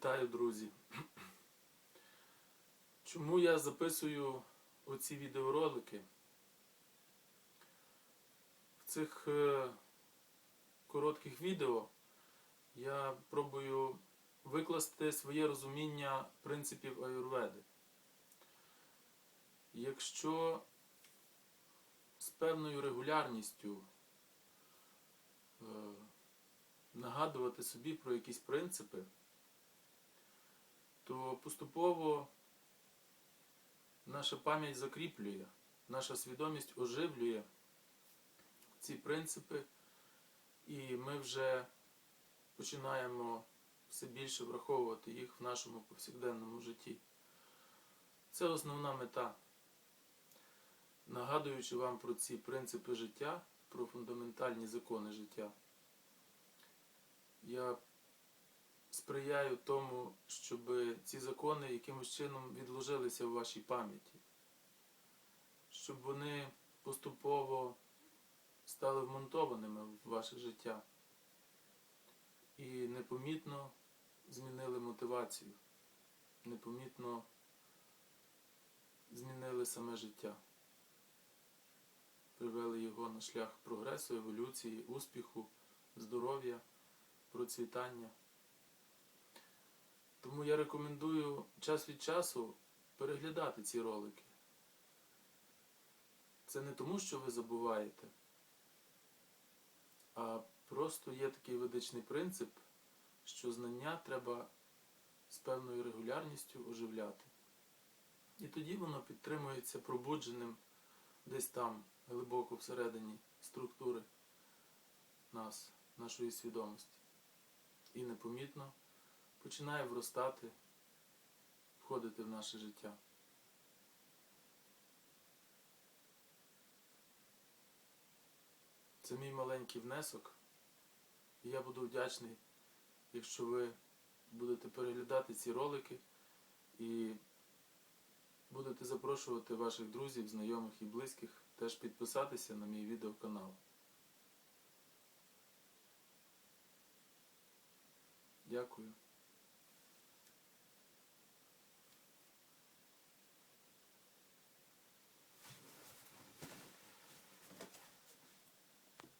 Вітаю, друзі! Чому я записую оці відеоролики? В цих е, коротких відео я пробую викласти своє розуміння принципів аюрведи. Якщо з певною регулярністю е, нагадувати собі про якісь принципи, то поступово наша пам'ять закріплює, наша свідомість оживлює ці принципи, і ми вже починаємо все більше враховувати їх в нашому повсякденному житті. Це основна мета. Нагадуючи вам про ці принципи життя, про фундаментальні закони життя, я сприяю тому, щоб ці закони якимось чином відложилися в вашій пам'яті, щоб вони поступово стали вмонтованими в ваше життя і непомітно змінили мотивацію, непомітно змінили саме життя, привели його на шлях прогресу, еволюції, успіху, здоров'я, процвітання. Тому я рекомендую час від часу переглядати ці ролики. Це не тому, що ви забуваєте, а просто є такий ведичний принцип, що знання треба з певною регулярністю оживляти. І тоді воно підтримується пробудженим десь там, глибоко всередині структури нас, нашої свідомості. І непомітно починає вростати, входити в наше життя. Це мій маленький внесок. І я буду вдячний, якщо ви будете переглядати ці ролики і будете запрошувати ваших друзів, знайомих і близьких теж підписатися на мій відеоканал. Дякую.